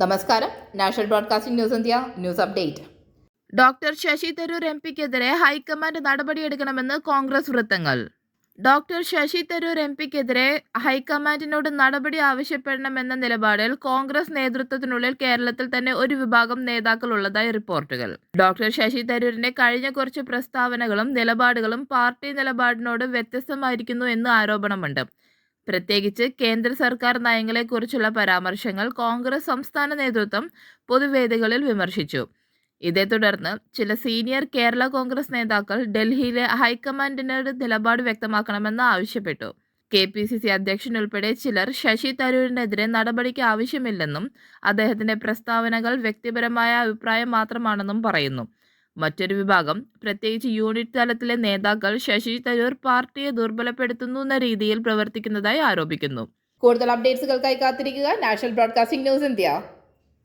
നമസ്കാരം. National broadcasting news India news update. Doctor Shashi Tharoor M പിക്കെതിരെ high command നടപടിയെടുക്കണമെന്ന് കോൺഗ്രസ് വൃത്തങ്ങൾ. ഡോക്ടർ ശശി തരൂർ എം പിക്കെതിരെ ഹൈക്കമാൻഡിനോട് നടപടി ആവശ്യപ്പെടണമെന്ന നിലപാടിൽ കോൺഗ്രസ് നേതൃത്വത്തിനുള്ളിൽ കേരളത്തിൽ തന്നെ ഒരു വിഭാഗം നേതാക്കൾ ഉള്ളതായി റിപ്പോർട്ടുകൾ. ഡോക്ടർ ശശി തരൂരിന്റെ കഴിഞ്ഞ കുറച്ച് പ്രസ്താവനകളും നിലപാടുകളും പാർട്ടി നിലപാടിനോട് വ്യത്യസ്തമായിരിക്കുന്നു എന്ന് ആരോപണമുണ്ട്. പ്രത്യേകിച്ച് കേന്ദ്ര സർക്കാർ നയങ്ങളെക്കുറിച്ചുള്ള പരാമർശങ്ങൾ കോൺഗ്രസ് സംസ്ഥാന നേതൃത്വം പൊതുവേദികളിൽ വിമർശിച്ചു. ഇതേ തുടർന്ന് ചില സീനിയർ കേരള കോൺഗ്രസ് നേതാക്കൾ ഡൽഹിയിലെ ഹൈക്കമാൻഡിനോട് നിലപാട് വ്യക്തമാക്കണമെന്ന് ആവശ്യപ്പെട്ടു. കെ പി സി സി അധ്യക്ഷൻ ഉൾപ്പെടെ ചിലർ ശശി തരൂരിനെതിരെ നടപടിക്ക് ആവശ്യമില്ലെന്നും അദ്ദേഹത്തിന്റെ പ്രസ്താവനകൾ വ്യക്തിപരമായ അഭിപ്രായം മാത്രമാണെന്നും പറയുന്നു. മറ്റൊരു വിഭാഗം പ്രത്യേകിച്ച് യൂണിറ്റ് തലത്തിലെ നേതാക്കൾ ശശി തരൂർ പാർട്ടിയെ ദുർബലപ്പെടുത്തുന്നു എന്ന രീതിയിൽ പ്രവർത്തിക്കുന്നതായി ആരോപിക്കുന്നു. കൂടുതൽ അപ്ഡേറ്റ്സുകൾക്കായി കാത്തിരിക്കുക. National broadcasting news India.